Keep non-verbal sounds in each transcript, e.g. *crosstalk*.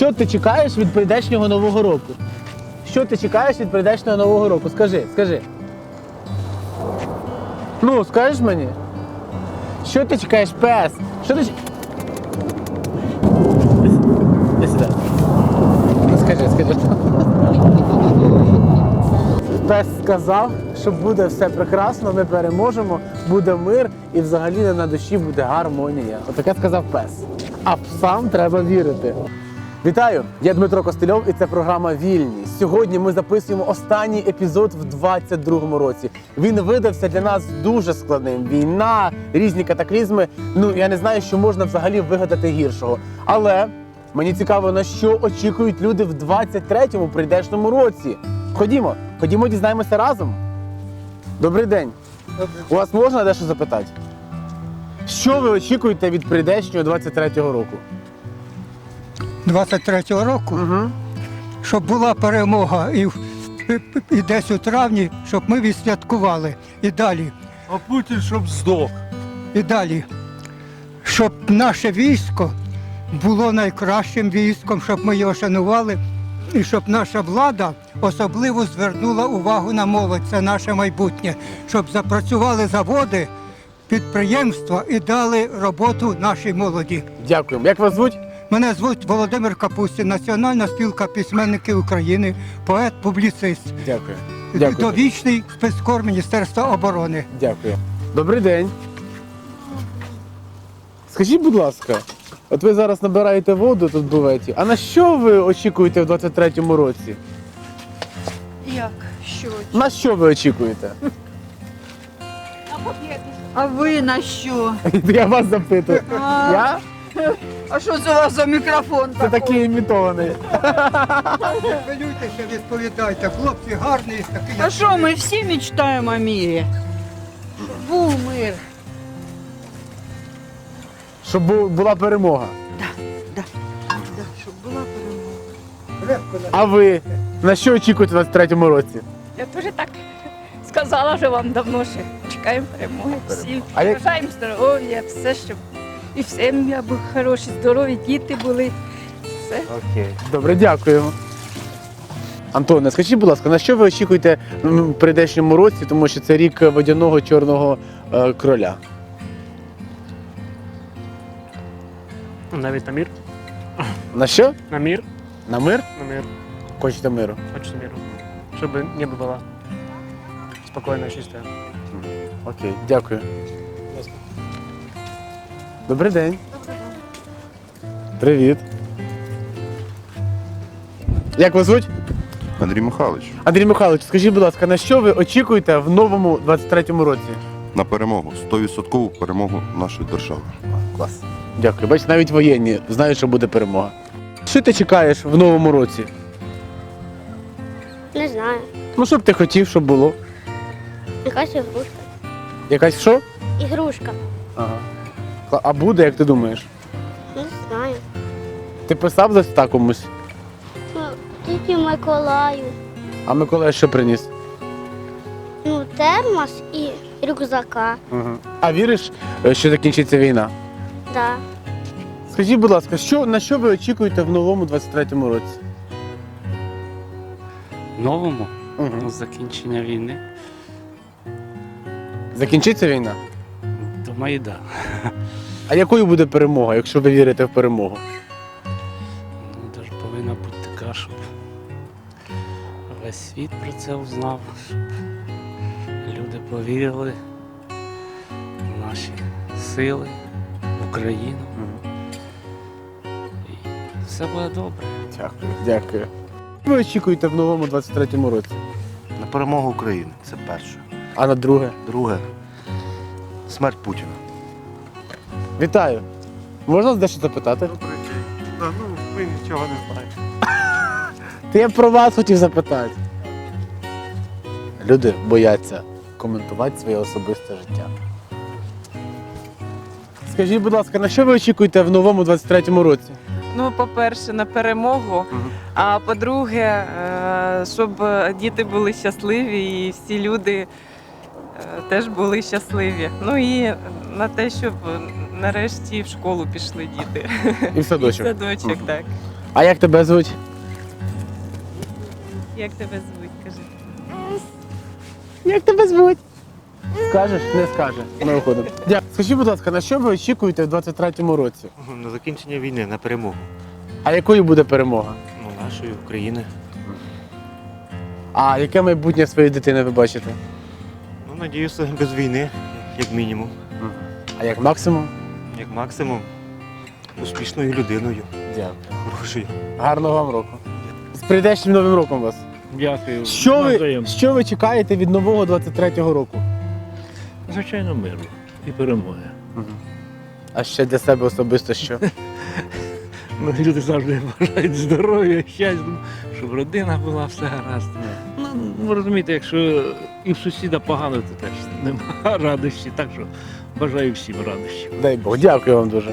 Що ти чекаєш від прийдешнього нового року? Що ти чекаєш від прийдешнього нового року? Скажи, скажи. Ну, скажеш мені? Що ти чекаєш, пес? Що ти. ч- Іди сюди. Ну, скажи, скажи. Пес сказав, що буде все прекрасно, ми переможемо, буде мир і взагалі на душі буде гармонія. Отаке сказав пес. А псам треба вірити. Вітаю! Я Дмитро Костельов і це програма Вільні. Сьогодні ми записуємо останній епізод в 22-му році. Він видався для нас дуже складним. Війна, різні катаклізми. Ну я не знаю, що можна взагалі вигадати гіршого. Але мені цікаво, на що очікують люди в 23-му прийдешньому році. Ходімо, ходімо, дізнаємося разом. Добрий день. У вас можна дещо запитати? Що ви очікуєте від прийдешнього 23-го року? 23-го року, Угу. щоб була перемога і, і- і десь у травні, щоб ми відсвяткували. І далі, А Путін щоб здох. і далі, щоб наше військо було найкращим військом, щоб ми його шанували, і щоб наша влада особливо звернула увагу на молодь, це наше майбутнє, щоб запрацювали заводи, підприємства і дали роботу нашій молоді. Дякуємо. Як вас звуть? Мене звуть Володимир Капустін, Національна спілка письменників України, поет, публіцист. Дякую. Дякую. Довічний спецкор Міністерства оборони. Дякую. Добрий день. Скажіть, будь ласка, от ви зараз набираєте воду тут в буветі. А на що ви очікуєте в 23-му році? Як? Що? На що ви очікуєте? А ви на що? *laughs* Я вас запитую. А, Я? А що це у вас за мікрофон? Це такий імітований. Хвилюйтеся, відповідайте. Хлопці гарні, такі. А що, ми всі мечтаємо о мірі? Був мир. Щоб бу- була перемога. Да, щоб була перемога. А ви на що очікуєте в 23-му році? Я теж так сказала вже вам давно, що чекаємо перемоги всі. А як- Бажаємо здоров'я, все, щоб і сім'я були хороші, здорові, діти були. Все. Окей. Добре, дякуємо. Антоне, скажіть, будь ласка, на що ви очікуєте в прийдешньому році, тому що це рік водяного чорного е, кроля? Навіть на мір. На що? На мір. На мир? На мир. Хочете миру? Хочу миру. Чтобы небо было спокойное, чистое. Окей, дякую. Добрий день. Привіт. Як вас звуть? Андрій Михайлович, Андрій Михайлович, скажіть, будь ласка, на що ви очікуєте в новому 23-му році? на перемогу, 100% перемогу нашої держави. Клас. Дякую. Бачите, навіть воєнні знають, що буде перемога. Що ти чекаєш в новому році? Не знаю. Ну, що б ти хотів, щоб було? Якась ігрушка. Якась що? Ігрушка. Ага. А буде, як ти думаєш? Не знаю. Ти писав листа комусь, Ну, тільки Миколаю. а Миколай що приніс? Ну, термос і рюкзака. Угу. А віриш, е, що закінчиться війна? Да. Скажіть, будь ласка, що, на що ви очікуєте в новому 23-му році? новому Угу. закінчення війни. Закінчиться війна? Думаю, да. А якою буде перемога, якщо ви вірите в перемогу? Ну, даже повинна бути така, щоб весь світ про це узнав, щоб люди повірили в наші сили, в Україну. І все буде добре. Дякую. Дякую. Що ви очікуєте в новому 23-му році? На перемогу України це перше. А на друге? Друге смерть Путіна. Вітаю. Можна дещо запитати? Добрий день. Да, ну, ви нічого не знаєте. Та я про вас хотів запитати. Люди бояться коментувати своє особисте життя. Скажіть, будь ласка, на що ви очікуєте в новому 23-му році? Ну, по-перше, на перемогу. А по-друге, е, щоб діти були щасливі і всі люди е, теж були щасливі. Ну і на те, щоб нарешті в школу пішли діти. І в *laughs* І в садочок. садочок, так. А як тебе звуть? Як тебе звуть? Кажи. Як тебе звуть? Скажеш? Не скаже. Ми виходимо. Дякую. Скажіть, будь ласка, на що ви очікуєте в 23-му році? На закінчення війни, на перемогу. А якою буде перемога? Ну, нашої України. А яке майбутнє своєї дитини ви бачите? Ну, надіюся, без війни, як мінімум. А як максимум? Як максимум, успішною людиною. Дякую. Хорошою. Гарного вам року. З прийдешнім новим роком вас. Дякую. Що ви, що ви чекаєте від нового 23-го року? Звичайно, миру і перемоги. А ще для себе особисто що? *laughs* Ну, люди завжди бажають здоров'я, щастя, щоб родина була, все гаразд. Ну, ви розумієте, якщо і в сусіда погано, то теж немає *laughs* радості. Так що бажаю всім радості. Дай Бог, дякую вам дуже.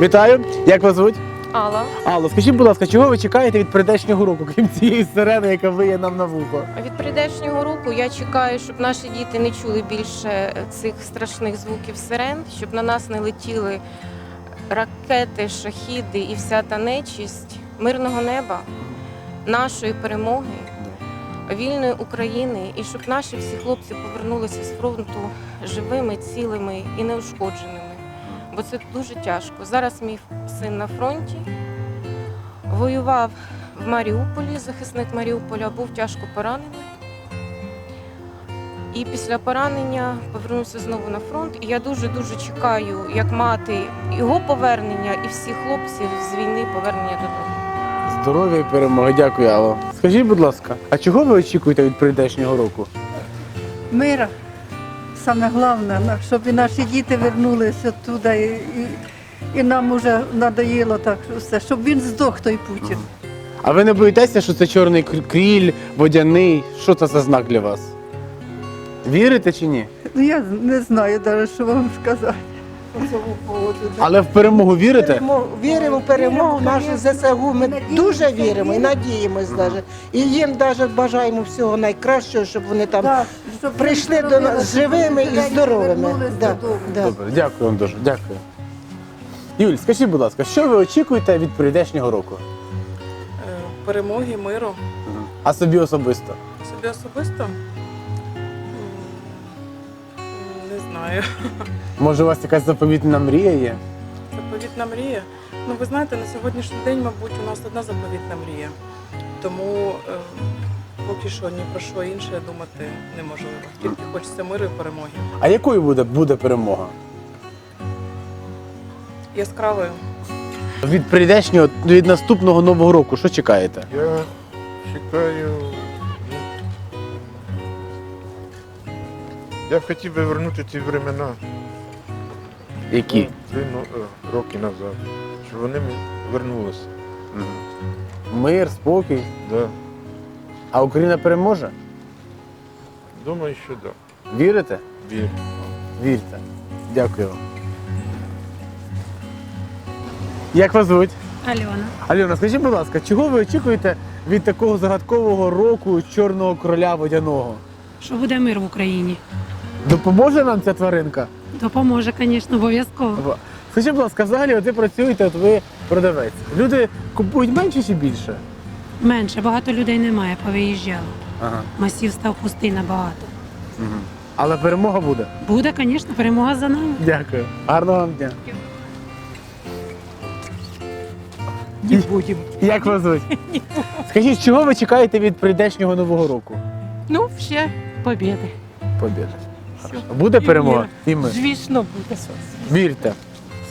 Вітаю! Як вас звуть? Алла. Алло, скажіть, будь ласка, чого ви чекаєте від прийдешнього року, крім цієї сирени, яка виє нам на вухо? Від прийдешнього року я чекаю, щоб наші діти не чули більше цих страшних звуків сирен, щоб на нас не летіли ракети, шахіди і вся та нечисть мирного неба, нашої перемоги, вільної України, і щоб наші всі хлопці повернулися з фронту живими, цілими і неушкодженими. Бо це дуже тяжко. Зараз мій син на фронті воював в Маріуполі, захисник Маріуполя, був тяжко поранений. І після поранення повернувся знову на фронт. І я дуже-дуже чекаю, як мати його повернення і всіх хлопців з війни повернення додому. Здоров'я і перемоги, дякую, Алло. Скажіть, будь ласка, а чого ви очікуєте від прийдешнього року? Мира. Саме головне, щоб і наші діти вернулися туди. І, і, і нам уже надоїло так все, щоб він здох той Путін. А ви не боїтеся, що це чорний кріль, водяний? Що це за знак для вас? Вірите чи ні? Ну я не знаю навіть, що вам сказати по цьому поводу. да. Але в перемогу вірите? Віримо в перемогу нашу ЗСУ. Ми дуже віримо і надіємось навіть. І їм навіть бажаємо всього найкращого, щоб вони там щоб прийшли до нас живими і здоровими. Да, да. Добре, дякую вам дуже. Дякую. Юль, скажіть, будь ласка, що ви очікуєте від прийдешнього року? Перемоги, миру. А собі особисто? Собі особисто? Знаю. Може, у вас якась заповітна мрія є? Заповітна мрія. Ну, ви знаєте, на сьогоднішній день, мабуть, у нас одна заповітна мрія. Тому е, поки що ні про що інше думати неможливо. Тільки хочеться миру і перемоги. А якою буде, буде перемога? Яскравою. Від прийдешнього, від наступного нового року, що чекаєте? Я чекаю. Я б хотів би вернути ті времена Які? три ну, е, роки назад, щоб вони мені вернулися. Мир, спокій. Да. А Україна переможе? Думаю, що так. Вірите? Да. Вірю. Вірте. Дякую вам. Як вас звуть? Альона. Альона, скажіть, будь ласка, чого ви очікуєте від такого загадкового року чорного короля водяного? Що буде мир в Україні? Допоможе нам ця тваринка? Допоможе, звісно, обов'язково. Скажіть, будь ласка, взагалі, от ви працюєте, от ви продавець. Люди купують менше чи більше? Менше, багато людей немає, повиїжджало. Ага. Масів став пустий набагато. Але перемога буде. Буде, звісно, перемога за нами. Дякую. Гарного вам дня. Не будемо. Як вас звуть? *laughs* Скажіть, чого ви чекаєте від прийдешнього нового року? Ну, ще побіди. Побіди. Буде перемога? І ми. Звісно, буде. Вірте.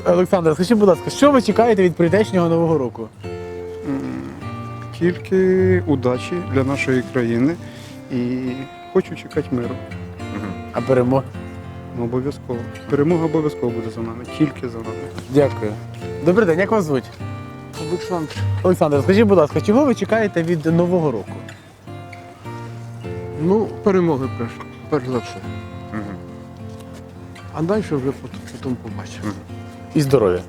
Олександр, скажіть, будь ласка, що ви чекаєте від прийдешнього нового року? Тільки удачі для нашої країни і хочу чекати миру. А перемога? Ну, обов'язково. Перемога обов'язково буде за нами, тільки за нами. Дякую. Добрий день, як вас звуть? Олександр. Олександр, скажіть, будь ласка, чого ви чекаєте від нового року? Ну, перемоги перш, перш за все. А далі вже потім, побачимо. І здоров'я.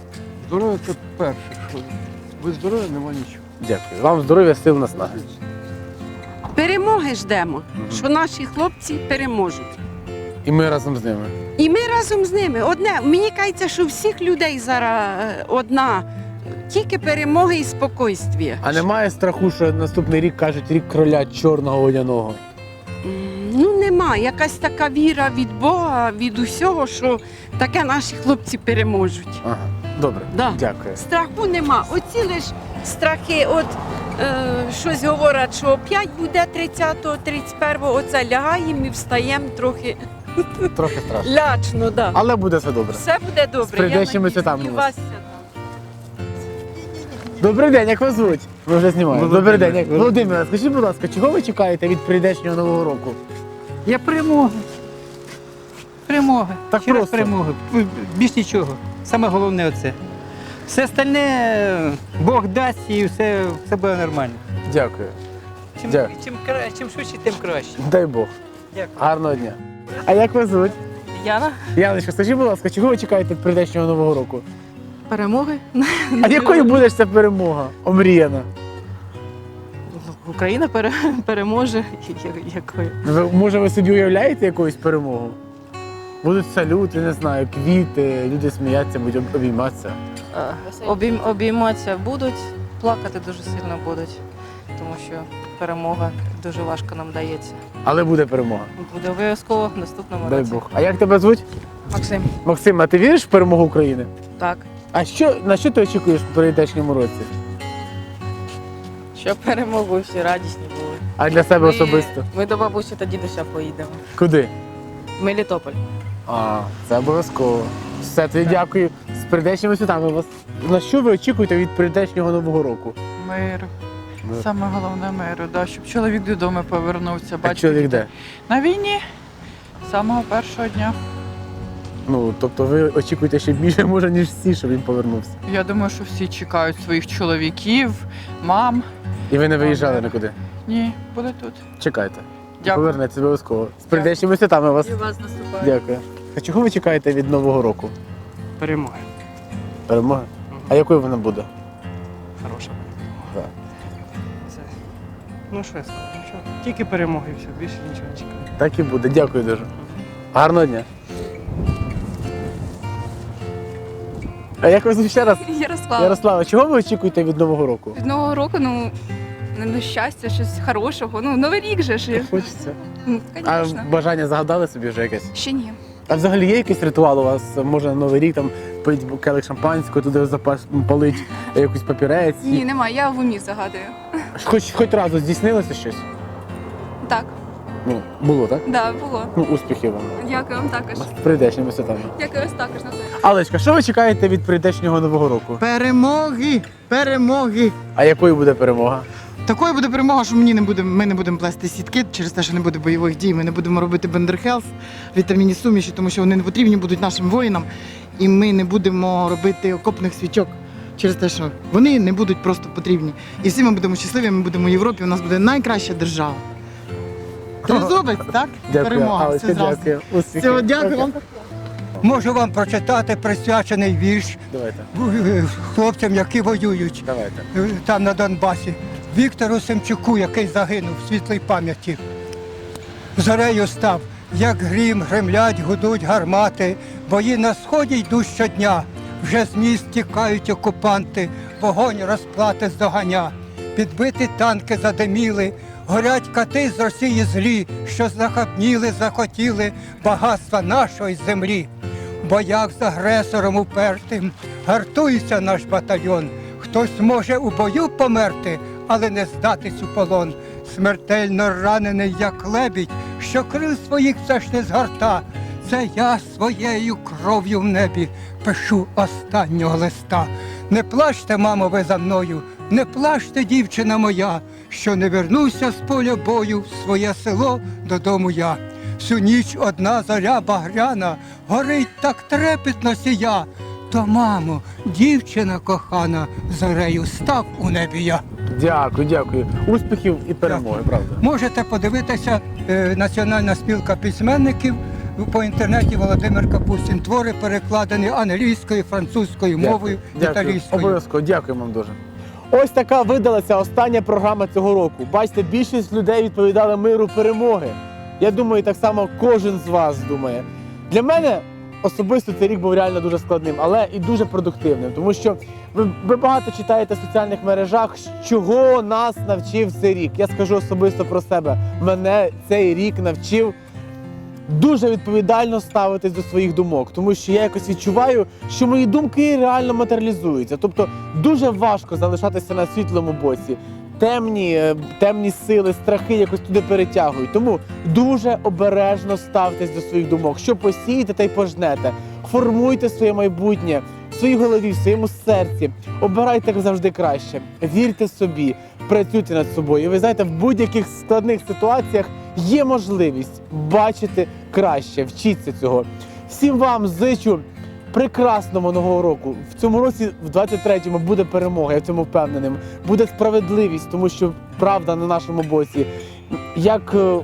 Здоров'я це перше, що без здоров'я нема нічого. Дякую. Вам здоров'я, сил наснаги. Перемоги ждемо, що наші хлопці переможуть. І ми разом з ними. І ми разом з ними. Одне, мені кажеться, що всіх людей зараз е, одна тільки перемоги і спокійствія. А немає страху, що наступний рік кажуть рік кроля чорного водяного. Нема, якась така віра від Бога, від усього, що таке наші хлопці переможуть. Ага, добре. Да. Дякую. Страху нема. Оці лиш страхи, от е, щось говорять, що 5 буде 30-го, 31-го, оце лягаємо і встаємо трохи Трохи страшно. лячно. Да. Але буде все добре. Все буде добре. З прийдешніми надіюсь, святами і вас. вас. Добрий день, як вас звуть? Ми вже знімаємо. Володимир. Добрий день. Як... Володимир, скажіть, будь ласка, чого ви чекаєте від прийдешнього нового року? Я перемоги. Перемоги. Так Через просто. перемоги. Більш нічого. Саме головне оце. Все остальне Бог дасть і все, все буде нормально. Дякую. Чим, Дякую. чим, кра- чим швидше, тим краще. Дай Бог. Дякую. Гарного дня. А як вас звуть? Яна, Яночка, скажіть, будь ласка, чого ви чекаєте від прийдешнього нового року? перемоги. А якою буде ж ця перемога? Омріяна? Україна переможе. Якою? Ви, може, ви собі уявляєте якусь перемогу? Будуть салюти, не знаю, квіти, люди сміятися, будуть об- обійматися. Обійм, обійматися будуть, плакати дуже сильно будуть, тому що перемога дуже важко нам дається. Але буде перемога. Буде обов'язково в наступному Дай році. Бог. А як тебе звуть? Максим, Максим, а ти віриш в перемогу України? так. А що, на що ти очікуєш в прийдешньому році? Щоб перемогу всі радісні були. А для себе особисто? Ми до бабусі та дідуся поїдемо. Куди? В Мелітополь. А, це обов'язково. Все, тоді дякую. З прийдешніми святами вас. На що ви очікуєте від прийдешнього нового року? Миру. Мир. Саме головне миру, да, щоб чоловік додому повернувся. А чоловік де? на війні з самого першого дня. Ну, тобто ви очікуєте ще більше, може, ніж всі, щоб він повернувся. Я думаю, що всі чекають своїх чоловіків, мам. І ви не виїжджали нікуди. Ні, буде тут. Чекайте. Дякую. Повернеться обов'язково. З прийдешніми святами вас. І вас наступає. Дякую. А чого ви чекаєте від Нового року? Перемоги. Перемога? А якою вона буде? Хороша. Так. Це. Ну що я скажу? Тільки перемоги і все, більше нічого не чекаю. Так і буде. Дякую дуже. Гарного дня. А як ви ще раз? Ярослава. Ярослава, чого ви очікуєте від Нового року? Від Нового року, ну, ну, щастя, щось хорошого. Ну, Новий рік же ж. Хочеться. Ну, А звісно. бажання загадали собі вже якесь? Ще ні. А взагалі є якийсь ритуал у вас? Може на Новий рік там пить келих шампанського, туди запас палить якийсь папірець? Ні, немає, я в умі загадую. Хоч хоч разу здійснилося щось? Так, Ну, було, так? да, було. Ну, успіхів вам. Дякую вам також. З прийдешніми святами. Дякую вас також на все. Алечка, що ви чекаєте від прийдешнього нового року? Перемоги, перемоги. А якою буде перемога? Такою буде перемога, що мені не буде, ми не будемо плести сітки через те, що не буде бойових дій. Ми не будемо робити бендерхелс, вітамінні суміші, тому що вони не потрібні будуть нашим воїнам. І ми не будемо робити окопних свічок через те, що вони не будуть просто потрібні. І всі ми будемо щасливі, ми будемо в Європі, у нас буде найкраща держава. Тризубець, так? Перемога. Алечка, Все зразу. дякую. Успіхів. Всього дякую вам. Можу вам прочитати присвячений вірш Давайте, е, хлопцям, які воюють давайте. е, там на Донбасі. Віктору Семчуку, який загинув в світлій пам'яті. Зорею став, як грім, гремлять, гудуть гармати, бої на сході йдуть щодня. Вже з міст тікають окупанти, вогонь розплати здоганя. Підбиті танки задиміли, горять кати з Росії злі, що захапніли, захотіли багатства нашої землі. В боях з агресором упертим гартується наш батальйон. Хтось може у бою померти, але не здатись у полон. Смертельно ранений, як лебідь, що крил своїх все ж не згарта. Це я своєю кров'ю в небі пишу останнього листа. Не плачте, мамо, ви за мною, не плачте, дівчина моя, що не вернуся з поля бою в своє село додому я. Всю ніч одна зоря багряна, горить так трепетно сія. То, мамо, дівчина кохана, зорею став у небі я. Дякую, дякую. Успіхів і перемоги, правда. Можете подивитися е, Національна спілка письменників по інтернеті Володимир Капустін. Твори перекладені англійською, французькою мовою, Дякую. італійською. Обов'язково, дякую вам дуже. Ось така видалася остання програма цього року. Бачите, більшість людей відповідали миру перемоги. Я думаю, так само кожен з вас думає. Для мене особисто цей рік був реально дуже складним, але і дуже продуктивним, тому що ви, ви багато читаєте в соціальних мережах, чого нас навчив цей рік. Я скажу особисто про себе. Мене цей рік навчив дуже відповідально ставитись до своїх думок, тому що я якось відчуваю, що мої думки реально матеріалізуються. Тобто дуже важко залишатися на світлому боці. Темні, е, темні сили, страхи якось туди перетягують. Тому дуже обережно ставтесь до своїх думок. Що посієте, та й пожнете. Формуйте своє майбутнє в своїй голові, в своєму серці. Обирайте як завжди краще. Вірте собі, працюйте над собою. І ви знаєте, в будь-яких складних ситуаціях є можливість бачити краще. Вчіться цього. Всім вам зичу прекрасного нового року. В цьому році, в 23-му, буде перемога. Я в цьому впевненим. Буде справедливість, тому що правда на нашому боці. Як, е,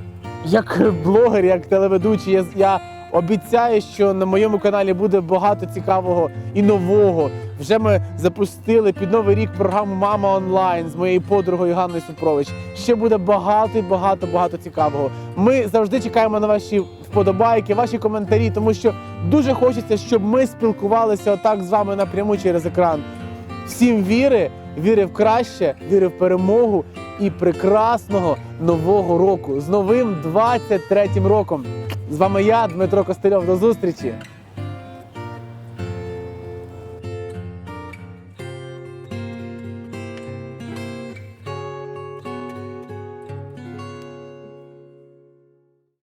як блогер, як телеведучий, я, я обіцяю, що на моєму каналі буде багато цікавого і нового. Вже ми запустили під новий рік програму Мама онлайн з моєю подругою Ганною Супрович. Ще буде багато і багато багато цікавого. Ми завжди чекаємо на ваші вподобайки, ваші коментарі, тому що дуже хочеться, щоб ми спілкувалися отак з вами напряму через екран. Всім віри, віри в краще, віри в перемогу і прекрасного нового року з новим 23-м роком. З вами я, Дмитро Костельов. До зустрічі!